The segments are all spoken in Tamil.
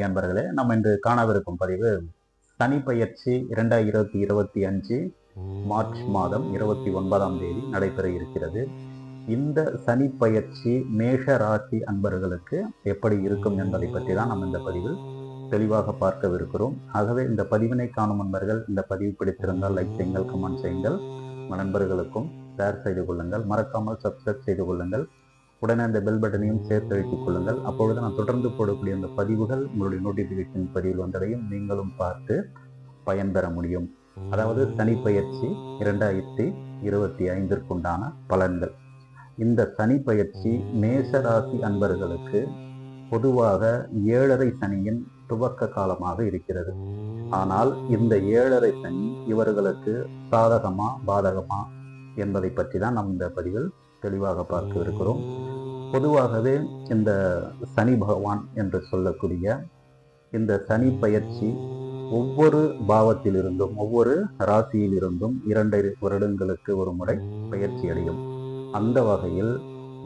ஆன்மீக அன்பர்களே நம்ம இன்று காணவிருக்கும் பதிவு சனிப்பயிற்சி இரண்டாயிரத்தி இருபத்தி அஞ்சு மார்ச் மாதம் இருபத்தி ஒன்பதாம் தேதி நடைபெற இருக்கிறது. இந்த சனி பயிற்சி மேஷ ராசி அன்பர்களுக்கு எப்படி இருக்கும் என்பதை பற்றி தான் நம்ம இந்த பதிவில் தெளிவாக பார்க்கவிருக்கிறோம். ஆகவே இந்த பதிவினை காணும் அன்பர்கள் இந்த பதிவு பிடித்திருந்தால் லைக் செய்யுங்கள் கமெண்ட் செய்யுங்கள். நண்பர்களுக்கும் ஷேர் செய்து கொள்ளுங்கள். மறக்காமல் சப்ஸ்கிரைப் செய்து கொள்ளுங்கள். உடனே அந்த பெல் பட்டனையும் சேர்த்து வைத்துக் கொள்ளுங்கள். அப்பொழுது நான் தொடர்ந்து போடக்கூடிய அந்த பதிவுகள் உங்களுடைய நோட்டிஃபிகேஷன் பதிவில் வந்தடையும் நீங்களும் பார்த்து பயன்பெற முடியும். அதாவது சனிப்பயிற்சி இரண்டாயிரத்தி இருபத்தி ஐந்திற்குண்டான பலன்கள். இந்த சனி பயிற்சி மேஷராசி அன்பர்களுக்கு பொதுவாக ஏழரை சனியின் துவக்க காலமாக இருக்கிறது. ஆனால் இந்த ஏழரை சனி இவர்களுக்கு சாதகமா பாதகமா என்பதை பற்றி தான் நாம் இந்த பதிவில் தெளிவாக பார்க்க இருக்கிறோம். பொதுவாகவே இந்த சனி பகவான் என்று சொல்லக்கூடிய இந்த சனி பயிற்சி ஒவ்வொரு பாவத்திலிருந்தும் ஒவ்வொரு ராசியிலிருந்தும் இரண்டு வருடங்களுக்கு ஒரு முறை பயிற்சி அடையும். அந்த வகையில்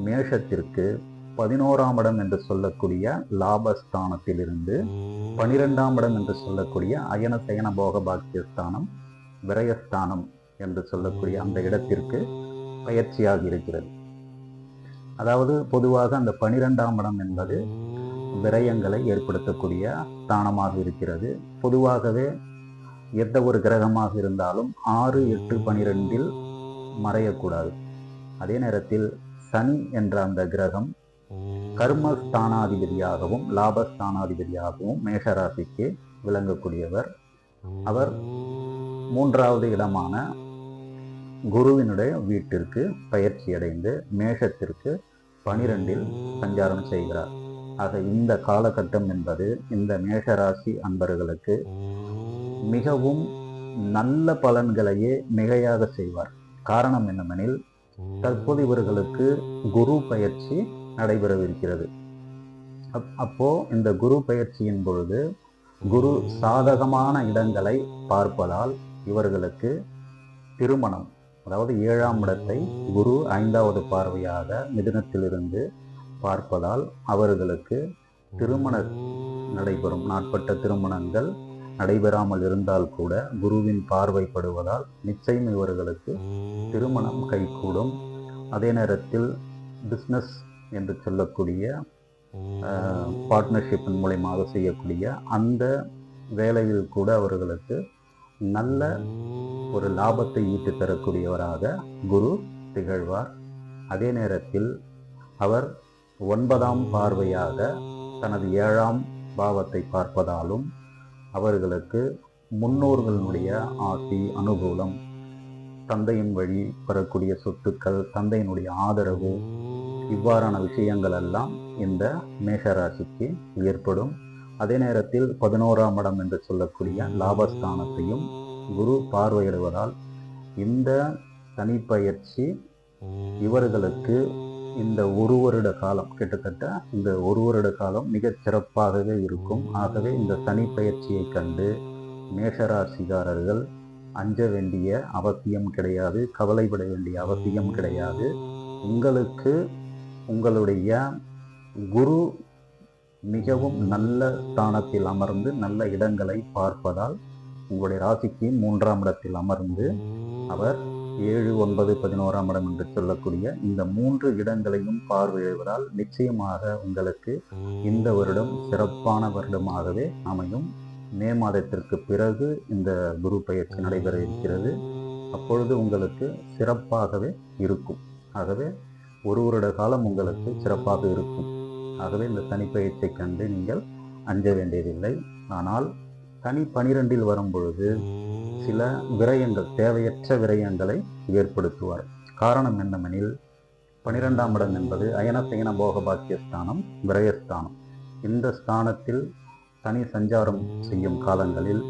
மேஷத்திற்கு பதினோராம் இடம் என்று சொல்லக்கூடிய லாபஸ்தானத்திலிருந்து பனிரெண்டாம் இடம் என்று சொல்லக்கூடிய அயன சயன போக பாக்கியஸ்தானம் விரயஸ்தானம் என்று சொல்லக்கூடிய அந்த இடத்திற்கு பயிற்சியாக இருக்கிறது. அதாவது பொதுவாக அந்த பனிரெண்டாம் இடம் என்பது விரயங்களை ஏற்படுத்தக்கூடிய ஸ்தானமாக இருக்கிறது. பொதுவாகவே எந்த ஒரு கிரகமாக இருந்தாலும் ஆறு எட்டு பனிரெண்டில் மறையக்கூடாது. அதே நேரத்தில் சனி என்ற அந்த கிரகம் கர்மஸ்தானாதிபதியாகவும் லாபஸ்தானாதிபதியாகவும் மேஷராசிக்கு விளங்கக்கூடியவர். அவர் மூன்றாவது இடமான குருவினுடைய வீட்டிற்கு பயிற்சி அடைந்து மேஷத்திற்கு பனிரெண்டில் சஞ்சாரம் செய்கிறார். ஆக இந்த காலகட்டம் என்பது இந்த மேஷராசி அன்பர்களுக்கு மிகவும் நல்ல பலன்களையே மிகையாக செய்வார். காரணம் என்னவெனில் தற்போது இவர்களுக்கு குரு பயிற்சி நடைபெறவிருக்கிறது. அப்போ இந்த குரு பயிற்சியின் பொழுது குரு சாதகமான இடங்களை பார்ப்பதால் இவர்களுக்கு திருமணம் அதாவது ஏழாம் இடத்தை குரு ஐந்தாவது பார்வையாக மிதுனத்திலிருந்து பார்ப்பதால் அவர்களுக்கு திருமண நடைபெறும் நாட்பட்ட திருமணங்கள் நடைபெறாமல் இருந்தால் கூட குருவின் பார்வைப்படுவதால் நிச்சயம் இவர்களுக்கு திருமணம் கைகூடும். அதே நேரத்தில் பிஸ்னஸ் என்று சொல்லக்கூடிய பார்ட்னர்ஷிப்பின் மூலயமாக செய்யக்கூடிய அந்த வேலையில் கூட அவர்களுக்கு நல்ல ஒரு லாபத்தை ஈட்டு தரக்கூடியவராக குரு திகழ்வார். அதே நேரத்தில் அவர் ஒன்பதாம் பார்வையாக தனது ஏழாம் பாவத்தை பார்ப்பதாலும் அவர்களுக்கு முன்னோர்களுடைய ஆசி அனுகூலம் தந்தையின் வழி பெறக்கூடிய சொத்துக்கள் தந்தையினுடைய ஆதரவு இவ்வாறான விஷயங்கள் எல்லாம் இந்த மேஷராசிக்கு ஏற்படும். அதே நேரத்தில் பதினோராம் இடம் என்று சொல்லக்கூடிய லாபஸ்தானத்தையும் குரு பார்வையிடுவதால் இந்த தனிப்பயிற்சி இவர்களுக்கு இந்த ஒரு வருட காலம் கிட்டத்தட்ட இந்த ஒரு வருட காலம் மிகச் சிறப்பாகவே இருக்கும். ஆகவே இந்த தனிப்பயிற்சியை கண்டு மேஷராசிகாரர்கள் அஞ்ச வேண்டிய அவசியம் கிடையாது கவலைப்பட வேண்டிய அவசியம் கிடையாது. உங்களுக்கு உங்களுடைய குரு மிகவும் நல்ல ஸ்தானத்தில் அமர்ந்து நல்ல இடங்களை பார்ப்பதால் உங்களுடைய ராசிக்கு மூன்றாம் இடத்தில் அமர்ந்து அவர் ஏழு ஒன்பது பதினோராம் இடம் என்று சொல்லக்கூடிய இந்த மூன்று இடங்களையும் பார்வையிடுவதால் நிச்சயமாக உங்களுக்கு இந்த வருடம் சிறப்பான வருடமாகவே அமையும். மே மாதத்திற்கு பிறகு இந்த குரு பயிற்சி நடைபெற இருக்கிறது. அப்பொழுது உங்களுக்கு சிறப்பாகவே இருக்கும். ஆகவே ஒரு வருட காலம் உங்களுக்கு சிறப்பாக இருக்கும். ஆகவே இந்த தனிப்பயிற்சி பயிற்சியை கண்டு நீங்கள் அஞ்ச வேண்டியதில்லை. ஆனால் தனி பனிரெண்டில் வரும் பொழுது சில விரயங்கள் தேவையற்ற விரயங்களை ஏற்படுத்துவார். காரணம் என்னவெனில் பனிரெண்டாம் இடம் என்பது அயனசயன போகபாக்கிய ஸ்தானம் விரயஸ்தானம். இந்த ஸ்தானத்தில் தனி சஞ்சாரம் செய்யும் காலங்களில்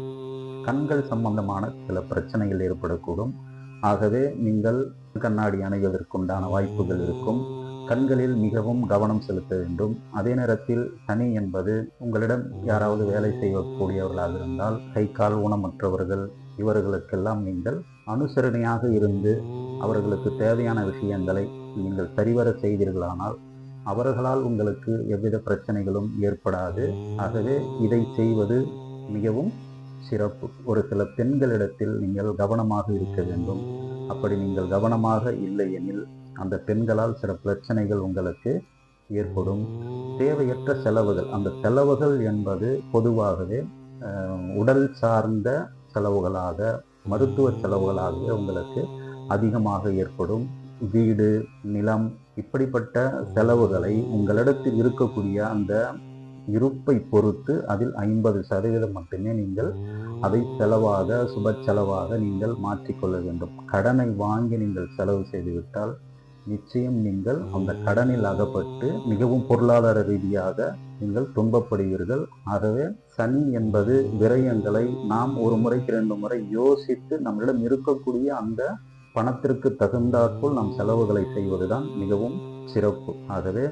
கண்கள் சம்பந்தமான சில பிரச்சனைகள் ஏற்படக்கூடும். ஆகவே நீங்கள் கண்ணாடி அணைவதற்குண்டான வாய்ப்புகள் இருக்கும். கண்களில் மிகவும் கவனம் செலுத்த வேண்டும். அதே நேரத்தில் சனி என்பது உங்களிடம் யாராவது வேலை செய்யக்கூடியவர்களாக இருந்தால் கை கால் ஊனமற்றவர்கள் இவர்களுக்கெல்லாம் நீங்கள் அனுசரணையாக இருந்து அவர்களுக்கு தேவையான விஷயங்களை நீங்கள் சரிவர செய்தீர்களானால் அவர்களால் உங்களுக்கு எவ்வித பிரச்சனைகளும் ஏற்படாது. ஆகவே இதை செய்வது மிகவும் சிறப்பு. ஒரு சில பெண்களிடத்தில் நீங்கள் கவனமாக இருக்க வேண்டும். அப்படி நீங்கள் கவனமாக இல்லை எனில் அந்த பெண்களால் சில பிரச்சனைகள் உங்களுக்கு ஏற்படும். தேவையற்ற செலவுகள். அந்த செலவுகள் என்பது பொதுவாகவே உடல் சார்ந்த செலவுகளாக மருத்துவ செலவுகளாகவே உங்களுக்கு அதிகமாக ஏற்படும். வீடு நிலம் இப்படிப்பட்ட செலவுகளை உங்களிடத்தில் இருக்கக்கூடிய அந்த இருப்பை பொறுத்து அதில் ஐம்பது சதவீதம் மட்டுமே நீங்கள் அதை செலவாக சுப செலவாக நீங்கள் மாற்றிக்கொள்ள வேண்டும். கடனை வாங்கி நீங்கள் செலவு செய்துவிட்டால் நிச்சயம் நீங்கள் அந்த கடனில் அகப்பட்டு மிகவும் பொருளாதார ரீதியாக நீங்கள் துன்பப்படுவீர்கள். ஆகவே சனி என்பது விரயங்களை நாம் ஒரு முறைக்கு ரெண்டு முறை யோசித்து நம்மளிடம் இருக்கக்கூடிய அந்த பணத்திற்கு தகுந்தாற்போல் நாம் செலவுகளை செய்வதுதான் மிகவும் சிறப்பு. ஆகவே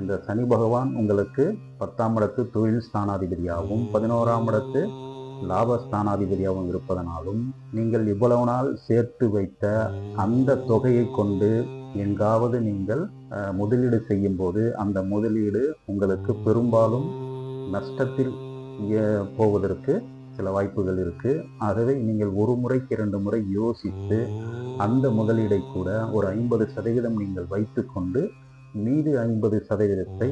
இந்த சனி பகவான் உங்களுக்கு பத்தாம் இடத்து தொழில் ஸ்தானாதிபதியாகவும் பதினோராம் இடத்து லாபஸ்தானாதிபதியாகவும் இருப்பதனாலும் நீங்கள் இவ்வளவு நாள் சேர்த்து வைத்த அந்த தொகையை கொண்டு எங்காவது நீங்கள் முதலீடு செய்யும் போது அந்த முதலீடு உங்களுக்கு பெரும்பாலும் நஷ்டத்தில் போவதற்கு சில வாய்ப்புகள் இருக்கு. ஆகவே நீங்கள் ஒரு முறைக்கு இரண்டு முறை யோசித்து அந்த முதலீடை கூட ஒரு ஐம்பது சதவீதம் நீங்கள் வைத்துக்கொண்டு மீதி ஐம்பது சதவீதத்தை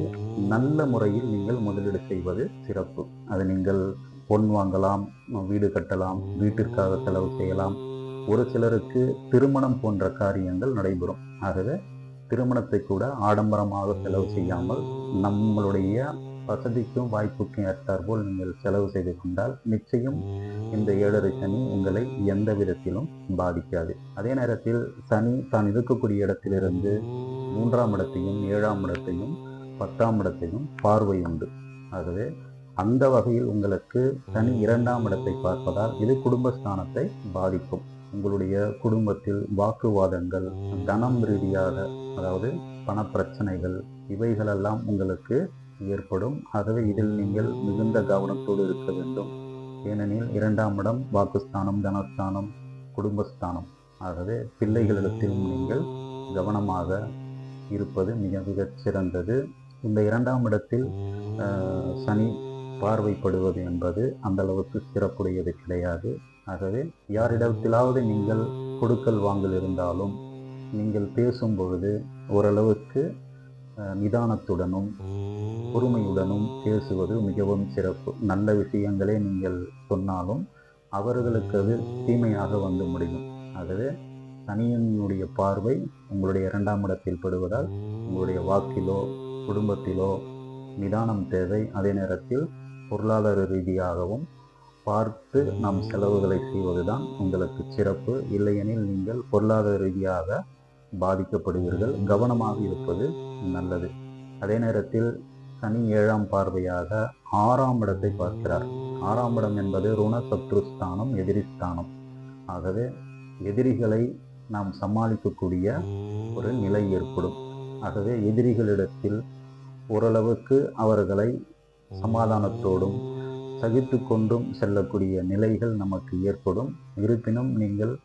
நல்ல முறையில் நீங்கள் முதலீடு செய்வது சிறப்பு. அது நீங்கள் பொன் வாங்கலாம் வீடு கட்டலாம் வீட்டிற்காக செலவு செய்யலாம். ஒரு சிலருக்கு திருமணம் போன்ற காரியங்கள் நடைபெறும். ஆகவே திருமணத்தை கூட ஆடம்பரமாக செலவு செய்யாமல் நம்மளுடைய வசதிக்கும் வாய்ப்புக்கும் ஏற்றாற்போல் நீங்கள் செலவு செய்து கொண்டால் நிச்சயம் இந்த ஏழரை சனி உங்களை எந்த விதத்திலும் பாதிக்காது. அதே நேரத்தில் சனி தான் இருக்கக்கூடிய இடத்திலிருந்து மூன்றாம் இடத்தையும் ஏழாம் இடத்தையும் பத்தாம் இடத்தையும் பார்வை உண்டு. ஆகவே அந்த வகையில் உங்களுக்கு சனி இரண்டாம் இடத்தை பார்ப்பதால் இது குடும்பஸ்தானத்தை பாதிக்கும். உங்களுடைய குடும்பத்தில் வாக்குவாதங்கள் தனம் ரீதியாக அதாவது பணப்பிரச்சனைகள் இவைகளெல்லாம் உங்களுக்கு ஏற்படும். ஆகவே இதில் நீங்கள் மிகுந்த கவனத்தோடு இருக்க வேண்டும். ஏனெனில் இரண்டாம் இடம் வாக்குஸ்தானம் தனஸ்தானம் குடும்பஸ்தானம். ஆகவே பிள்ளைகளிடத்திலும் நீங்கள் கவனமாக இருப்பது மிக மிகச் சிறந்தது இந்த இரண்டாம் இடத்தில் சனி பார்வைப்படுவது என்பது அந்த அளவுக்கு சிறப்புடையது கிடையாது. ஆகவே யாரிடத்திலாவது நீங்கள் கொடுக்கல் வாங்கல் இருந்தாலும் நீங்கள் பேசும் பொழுது ஓரளவுக்கு நிதானத்துடனும் பொறுமையுடனும் பேசுவது மிகவும் சிறப்பு. நல்ல விஷயங்களே நீங்கள் சொன்னாலும் அவர்களுக்கு அது தீமையாக வந்து முடியும். ஆகவே சனியனுடைய பார்வை உங்களுடைய இரண்டாம் இடத்தில் படுவதால் உங்களுடைய வாக்கிலோ குடும்பத்திலோ நிதானம் தேவை. அதே நேரத்தில் பொருளாதார ரீதியாகவும் பார்த்து நாம் செலவுகளை செய்வதுதான் உங்களுக்கு சிறப்பு. இல்லையெனில் நீங்கள் பொருளாதார ரீதியாக பாதிக்கப்படுவீர்கள். கவனமாக இருப்பது நல்லது. அதே நேரத்தில் சனி ஏழாம் பார்வையாக ஆறாம் இடத்தை பார்க்கிறார். ஆறாம் இடம் என்பது ருண சத்ருஸ்தானம் எதிரிஸ்தானம் ஆகவே எதிரிகளை நாம் சமாளிக்கக்கூடிய ஒரு நிலை ஏற்படும். ஆகவே எதிரிகளிடத்தில் ஓரளவுக்கு அவர்களை சமாதானத்தோடும் சகித்து கொண்டும் செல்லக்கூடிய நிலைகள் நமக்கு ஏற்படும். இருப்பினும் நீங்கள்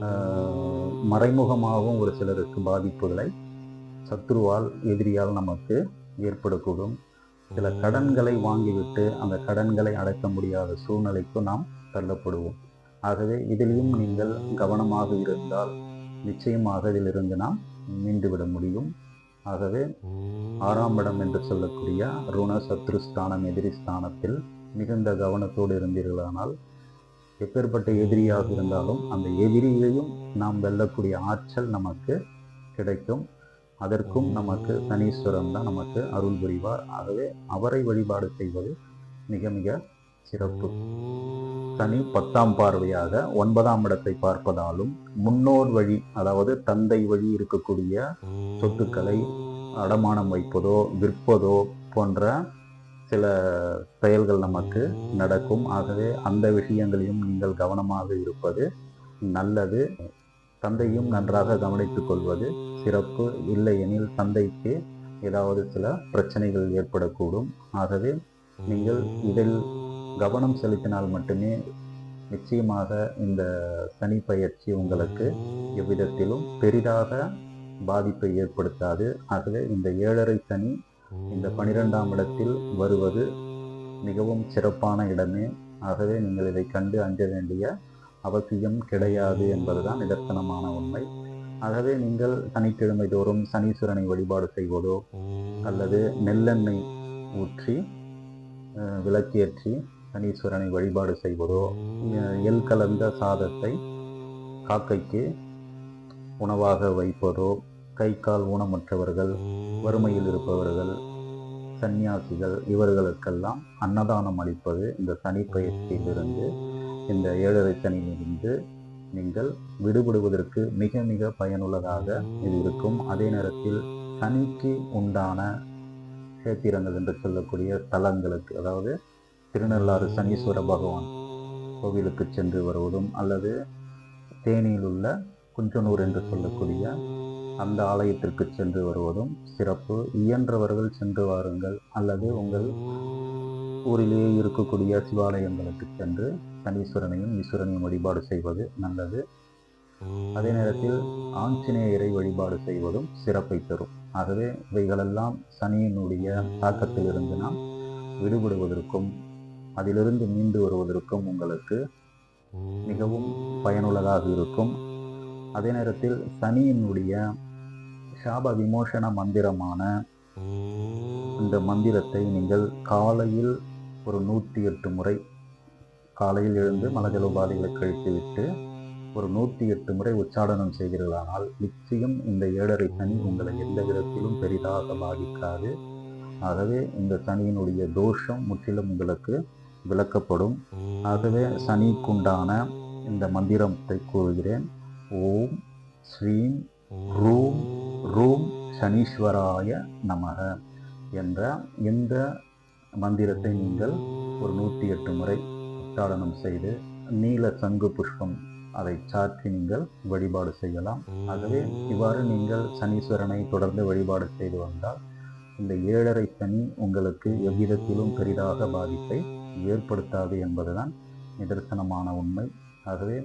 ஆஹ், மறைமுகமாகவும் ஒரு சிலருக்கு பாதிப்புகளை சத்ருவால் எதிரியால் நமக்கு ஏற்படக்கூடும். சில கடன்களை வாங்கிவிட்டு அந்த கடன்களை அடைக்க முடியாத சூழ்நிலைக்கு நாம் தள்ளப்படுவோம். ஆகவே இதிலையும் நீங்கள் கவனமாக இருந்தால் நிச்சயமாக இதிலிருந்து நாம் மீண்டு விட முடியும். ஆகவே ஆறாம் இடம் என்று சொல்லக்கூடிய ருண சத்ருஸ்தானம் எதிரி ஸ்தானத்தில் மிகுந்த கவனத்தோடு இருந்தீர்களானால் எப்பேற்பட்ட எதிரியாக இருந்தாலும் அந்த எதிரியையும் நாம் வெல்லக்கூடிய ஆற்றல் நமக்கு கிடைக்கும். அதற்கும் நமக்கு சனீஸ்வரன் தான் நமக்கு அருள் புரிவார். ஆகவே அவரை வழிபாடு செய்வது மிக மிக சிறப்பு. சனி பத்தாம் பார்வையாக ஒன்பதாம் இடத்தை பார்ப்பதாலும் முன்னோர் வழி அதாவது தந்தை வழி இருக்கக்கூடிய சொத்துக்களை அடமானம் வைப்பதோ விற்பதோ போன்ற சில செயல்கள் நமக்கு நடக்கும். ஆகவே அந்த விஷயங்களையும் நீங்கள் கவனமாக இருப்பது நல்லது. தந்தையும் நன்றாக கவனித்துக் கொள்வது சிறப்பு. இல்லையெனில் தந்தைக்கு ஏதாவது சில பிரச்சனைகள் ஏற்படக்கூடும். ஆகவே நீங்கள் இதில் கவனம் செலுத்தினால் மட்டுமே நிச்சயமாக இந்த சனி பயிற்சி உங்களுக்கு எவ்விதத்திலும் பெரிதாக பாதிப்பை ஏற்படுத்தாது. ஆகவே இந்த ஏழரை சனி இந்த பனிரெண்டாம் இடத்தில் வருவது மிகவும் சிறப்பான இடமே. ஆகவே நீங்கள் இதை கண்டு அஞ்ச வேண்டிய அவசியம் கிடையாது என்பதுதான் நிதர்சனமான உண்மை. ஆகவே நீங்கள் சனிக்கிழமை தோறும் சனீஸ்வரனை வழிபாடு செய்வதோ அல்லது நெல்லெண்ணெய் ஊற்றி விளக்கேற்றி சனீஸ்வரனை வழிபாடு செய்வதோ எல் கலந்த சாதத்தை காக்கைக்கு உணவாக வைப்பதோ கை கால் ஊனமற்றவர்கள் வறுமையில் இருப்பவர்கள் சந்நியாசிகள் இவர்களுக்கெல்லாம் அன்னதானம் அளிப்பது இந்த சனி பயிற்சியிலிருந்து இந்த ஏழரை சனியிலிருந்து நீங்கள் விடுபடுவதற்கு மிக மிக பயனுள்ளதாக இது இருக்கும். அதே நேரத்தில் சனிக்கு உண்டான சேத்திரங்கள் என்று சொல்லக்கூடிய தலங்களுக்கு அதாவது திருநள்ளாறு சனீஸ்வர பகவான் கோவிலுக்கு சென்று வருவதும் அல்லது தேனியில் உள்ள குஞ்சனூர் என்று சொல்லக்கூடிய அந்த ஆலயத்திற்கு சென்று வருவதும் சிறப்பு. இயன்றவர்கள் சென்று வாருங்கள். அல்லது உங்கள் ஊரிலேயே இருக்கக்கூடிய சிவாலயங்களுக்கு சென்று சனீஸ்வரனையும் ஈஸ்வரனையும் வழிபாடு செய்வது நல்லது. அதே நேரத்தில் ஆஞ்சநேயரை வழிபாடு செய்வதும் சிறப்பை தரும் ஆகவே இவைகளெல்லாம் சனியினுடைய தாக்கத்திலிருந்து நாம் விடுபடுவதற்கும் அதிலிருந்து மீண்டு வருவதற்கும் உங்களுக்கு மிகவும் பயனுள்ளதாக இருக்கும். அதே நேரத்தில் சனியினுடைய சாப விமோசன மந்திரமான இந்த மந்திரத்தை நீங்கள் காலையில் ஒரு நூற்றி எட்டு முறை காலையில் எழுந்து மலஜலோபாதைகளை கழித்துவிட்டு ஒரு நூற்றி எட்டு முறை உச்சாடனம் செய்கிறதானால் நிச்சயம் இந்த ஏழரை சனி உங்களை எந்த விதத்திலும் பெரிதாக பாதிக்காது. ஆகவே இந்த சனியினுடைய தோஷம் முற்றிலும் உங்களுக்கு விளக்கப்படும். ஆகவே சனிக்குண்டான இந்த மந்திரத்தை கூறுகிறேன். ஓம் ஸ்ரீம் ரூம் ரூம் சனீஸ்வராய நமக என்ற இந்த மந்திரத்தை நீங்கள் ஒரு நூற்றி எட்டு முறை உச்சாடனம் செய்து நீல சங்கு புஷ்பம் அதை சாற்றி நீங்கள் வழிபாடு செய்யலாம். ஆகவே இவ்வாறு நீங்கள் சனீஸ்வரனை தொடர்ந்து வழிபாடு செய்து வந்தால் இந்த ஏழரை சனி உங்களுக்கு எவ்விதத்திலும் பெரிதாக பாதிப்பை ஏற்படுத்தாது என்பதுதான் நிதர்சனமான உண்மை. ஆகவே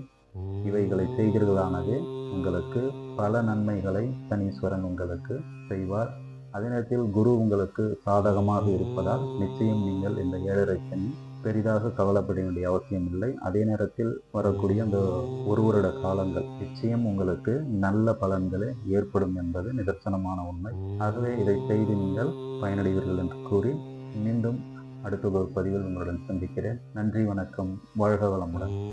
இவைகளை செய்கிறதானது உங்களுக்கு பல நன்மைகளை சனீஸ்வரன் உங்களுக்கு செய்வார். அதே நேரத்தில் குரு உங்களுக்கு சாதகமாக இருப்பதால் நிச்சயம் நீங்கள் இந்த ஏழரை சனி பெரிதாக கவலைப்பட வேண்டிய அவசியம் இல்லை. அதே நேரத்தில் வரக்கூடிய அந்த ஒரு வருட காலங்கள் நிச்சயம் உங்களுக்கு நல்ல பலன்களே ஏற்படும் என்பது நிதர்சனமான உண்மை. ஆகவே இதை செய்து நீங்கள் பயனடைவீர்கள் என்று கூறி மீண்டும் அடுத்த ஒரு பதிவில் உங்களுடன் சந்திக்கிறேன். நன்றி வணக்கம். வாழ்க வளமுடன்.